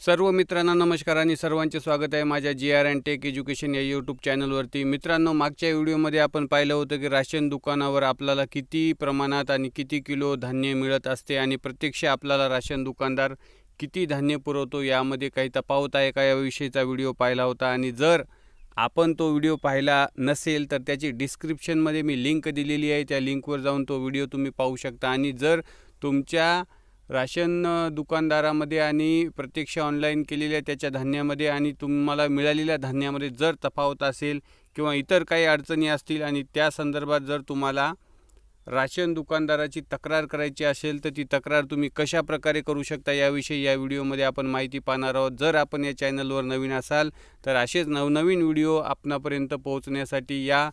सर्व मित्रांना नमस्कार आणि सर्वांचे स्वागत आहे माझ्या G R and tech education या यूट्यूब चॅनलवरती मित्रांनो मागच्या व्हिडिओमध्ये आपण पाहिलं होतं की राशन दुकानावर आपल्याला किती प्रमाणात आणि किती किलो धान्य मिळत असते आणि प्रत्यक्ष आपल्याला राशन दुकानदार किती धान्य पुरवतो यामध्ये काही तफावत आहे का? याविषयीचा व्हिडिओ पाहिला होता आणि जर आपण तो व्हिडिओ पाहिला नसेल तर त्याची डिस्क्रिप्शनमध्ये मी लिंक दिलेली आहे. त्या लिंकवर जाऊन तो व्हिडिओ तुम्ही पाहू शकता आणि जर तुमच्या राशन दुकानदारामध्ये आणि प्रत्यक्ष ऑनलाईन केलेल्या त्याच्या धान्यामध्ये आणि तुम्हाला मिळालेल्या धान्यामध्ये जर तफावत असेल किंवा इतर काही अडचणी असतील आणि त्या संदर्भात जर तुम्हाला राशन दुकानदाराची तक्रार करायची असेल तर ती तक्रार तुम्ही कशा प्रकारे करू शकता याविषयी या व्हिडिओमध्ये आपण माहिती पाहणार आहोत. जर आपण या चॅनलवर नवीन असाल तर असेच नवनवीन व्हिडिओ आपणापर्यंत पोहोचण्यासाठी या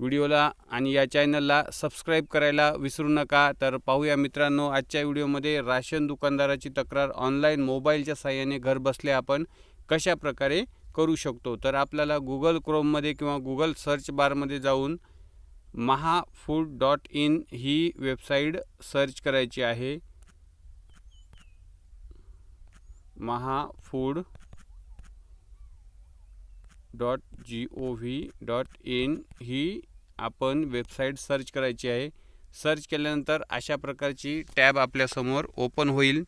व्हिडिओला आणि या चॅनलला सबस्क्राईब करायला विसरू नका. तर पाहूया मित्रांनो आजच्या व्हिडिओमध्ये राशन दुकानदाराची तक्रार ऑनलाईन मोबाईलच्या साहाय्याने घरबसल्या आपण कशा प्रकारे करू शकतो? तर आपल्याला गुगल क्रोममध्ये किंवा गुगल सर्च बारमध्ये जाऊन महा फूड डॉट इन ही वेबसाईट सर्च करायची आहे. Maha food dot G O V dot in ही आपण वेबसाईट सर्च करायची आहे. सर्च केल्यानंतर अशा प्रकारची टॅब आपल्यासमोर ओपन होईल.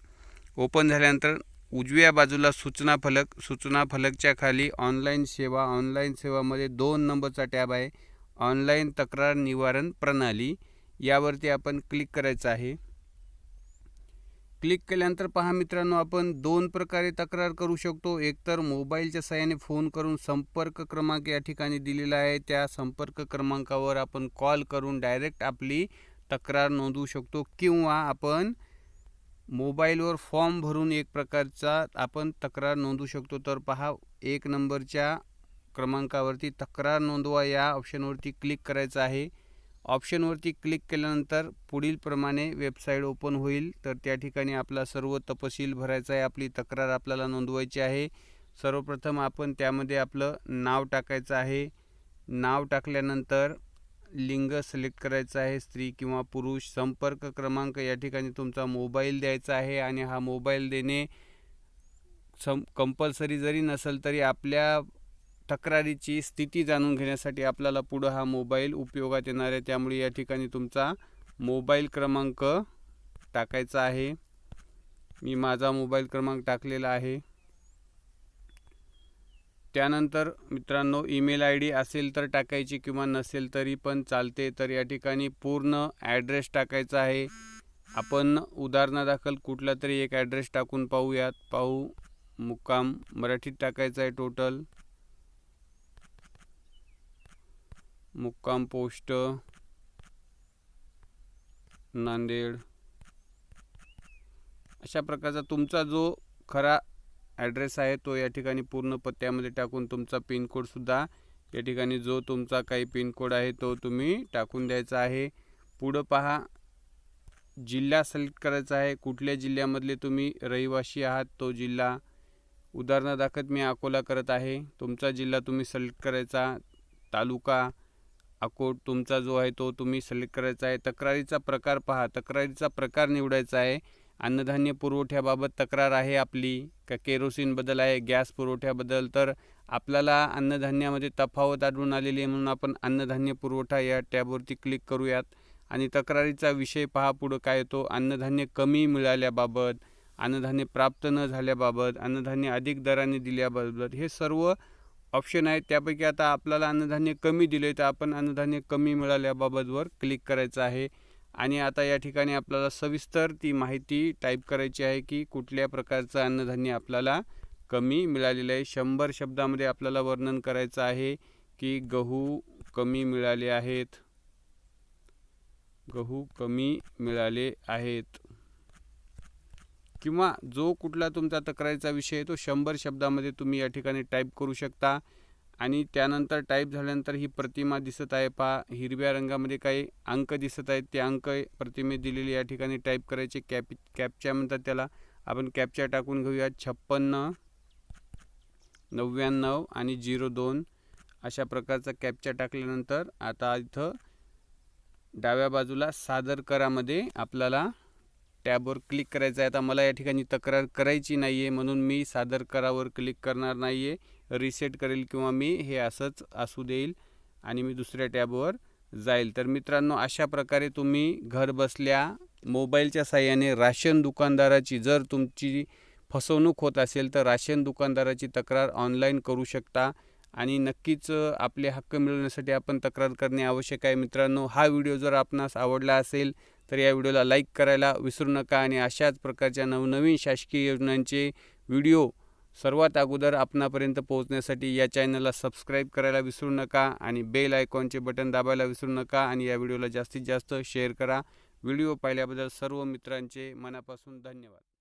ओपन झाल्यानंतर उजव्या बाजूला सूचना फलक. सूचना फलकच्या खाली ऑनलाईन सेवा. ऑनलाईन सेवामध्ये दोन नंबरचा टॅब आहे. ऑनलाईन तक्रार निवारण प्रणाली. यावरती आपण क्लिक करायचं आहे. क्लिक केल्यानंतर पहा मित्रांनो आपण दोन प्रकारे तक्रार करू शकतो. एकतर मोबाईलच्या सहाय्याने फोन करून संपर्क क्रमांक या ठिकाणी दिलेला आहे. त्या संपर्क क्रमांकावर आपण कॉल करून डायरेक्ट आपली तक्रार नोंदवू शकतो किंवा आपण मोबाईलवर फॉर्म भरून एक प्रकारचा आपण तक्रार नोंदवू शकतो. तर पहा एक नंबरच्या क्रमांकावरती तक्रार नोंदवा या ऑप्शनवरती क्लिक करायचं आहे. ऑप्शनवरती क्लिक केल्यानंतर पुढीलप्रमाणे वेबसाईट ओपन होईल. तर त्या ठिकाणी आपला सर्व तपशील भरायचा आहे. आपली तक्रार आपल्याला नोंदवायची आहे. सर्वप्रथम आपण त्यामध्ये आपलं नाव टाकायचं आहे. नाव टाकल्यानंतर लिंग सिलेक्ट करायचं आहे. स्त्री किंवा पुरुष संपर्क क्रमांक या ठिकाणी तुमचा मोबाईल द्यायचा आहे आणि हा मोबाईल देणे सम कंपल्सरी जरी नसेल तरी आपल्या तक्रारीची स्थिती जाणून घेण्यासाठी आपल्याला पुढं हा मोबाईल उपयोगात येणार आहे. त्यामुळे या ठिकाणी तुमचा मोबाईल क्रमांक टाकायचा आहे. मी माझा मोबाईल क्रमांक टाकलेला आहे. त्यानंतर मित्रांनो ईमेल आय डी असेल तर टाकायची किंवा नसेल तरी पण चालते. तर या ठिकाणी पूर्ण ॲड्रेस टाकायचा आहे. आपण उदाहरणादाखल कुठला तरी एक ॲड्रेस टाकून पाहूयात. पाहू मुक्काम मराठीत टाकायचा आहे टोटल. मुक्काम पोस्ट नांदेड. अशा प्रकारचा तुमचा जो खरा ॲड्रेस आहे तो या ठिकाणी पूर्ण पत्त्यामध्ये टाकून तुमचा पिनकोडसुद्धा या ठिकाणी जो तुमचा काही पिनकोड आहे तो तुम्ही टाकून द्यायचा आहे. पुढं पहा जिल्हा सिलेक्ट करायचा आहे. कुठल्या जिल्ह्यामधले तुम्ही रहिवासी आहात तो जिल्हा. उदाहरणादाखल मी अकोला करत आहे. तुमचा जिल्हा तुम्ही सिलेक्ट करायचा. तालुका. अकोट तुमचा जो आहे तो तुम्ही सिलेक्ट करायचा आहे. तक्रारीचा प्रकार पहा. तक्रारीचा प्रकार निवडायचा आहे. अन्नधान्य पुरवठ्याबाबत तक्रार आहे आपली. का केरोसिनबद्दल आहे गॅस पुरवठ्याबद्दल. तर आपल्याला अन्नधान्यामध्ये तफावत आढळून आलेली आहे म्हणून आपण अन्नधान्य पुरवठा या टॅबवरती क्लिक करूयात. आणि तक्रारीचा विषय पहा पुढं काय येतो. अन्नधान्य कमी मिळाल्याबाबत अन्नधान्य प्राप्त न झाल्याबाबत अन्नधान्य अधिक दराने दिल्याबाबत हे सर्व ऑप्शन आहेत त्यापैकी आता आपल्याला अन्नधान्य कमी दिले तर आपण अन्नधान्य कमी मिळाल्याबाबतवर क्लिक करायचं आहे. आणि आता या ठिकाणी आपल्याला सविस्तर ती माहिती टाईप करायची आहे की कुठल्या प्रकारचं अन्नधान्य आपल्याला कमी मिळालेलं आहे. शंभर शब्दामध्ये आपल्याला वर्णन करायचं आहे की गहू कमी मिळाले आहेत. गहू कमी मिळाले आहेत. किंवा जो कुठला तुमचा तक्रारीचा विषय आहे तो शंभर शब्दामध्ये तुम्ही या ठिकाणी टाईप करू शकता. आणि त्यानंतर टाईप झाल्यानंतर ही प्रतिमा दिसत आहे पहा. हिरव्या रंगामध्ये काही अंक दिसत आहेत. ते अंक प्रतिमे दिलेले या ठिकाणी टाईप करायचे. कॅप कॅपच्या म्हणतात त्याला. आपण कॅपच्या टाकून घेऊयात छप्पन्न नव्याण्णव आणि झिरो दोन. अशा प्रकारचा कॅपच्या टाकल्यानंतर आता इथं डाव्या बाजूला सादर करामध्ये आपल्याला टॅबवर क्लिक करायचं आहे. आता मला या ठिकाणी तक्रार करायची नाही आहे म्हणून मी सादर करावर क्लिक करणार नाही आहे रिसेट करेल किंवा मी हे असंच असू देईल आणि मी दुसऱ्या टॅबवर जाईल. तर मित्रांनो अशा प्रकारे तुम्ही घर बसल्या मोबाईलच्या साह्याने राशन दुकानदाराची जर तुमची फसवणूक होत असेल तर राशन दुकानदाराची तक्रार ऑनलाईन करू शकता आणि नक्कीच आपले हक्क मिळवण्यासाठी आपण तक्रार करणे आवश्यक आहे. मित्रांनो हा व्हिडिओ जर आपणास आवडला असेल तर या व्हिडिओला लाईक करायला विसरू नका आणि अशाच प्रकारच्या नवनवीन शासकीय योजनांचे व्हिडिओ सर्वात अगोदर आपणापर्यंत पोहोचण्यासाठी या चॅनलला सबस्क्राईब करायला विसरू नका आणि बेल आयकॉनचे बटन दाबायला विसरू नका आणि या व्हिडिओला जास्तीत जास्त शेअर करा. व्हिडिओ पाहिल्याबद्दल सर्व मित्रांचे मनापासून धन्यवाद.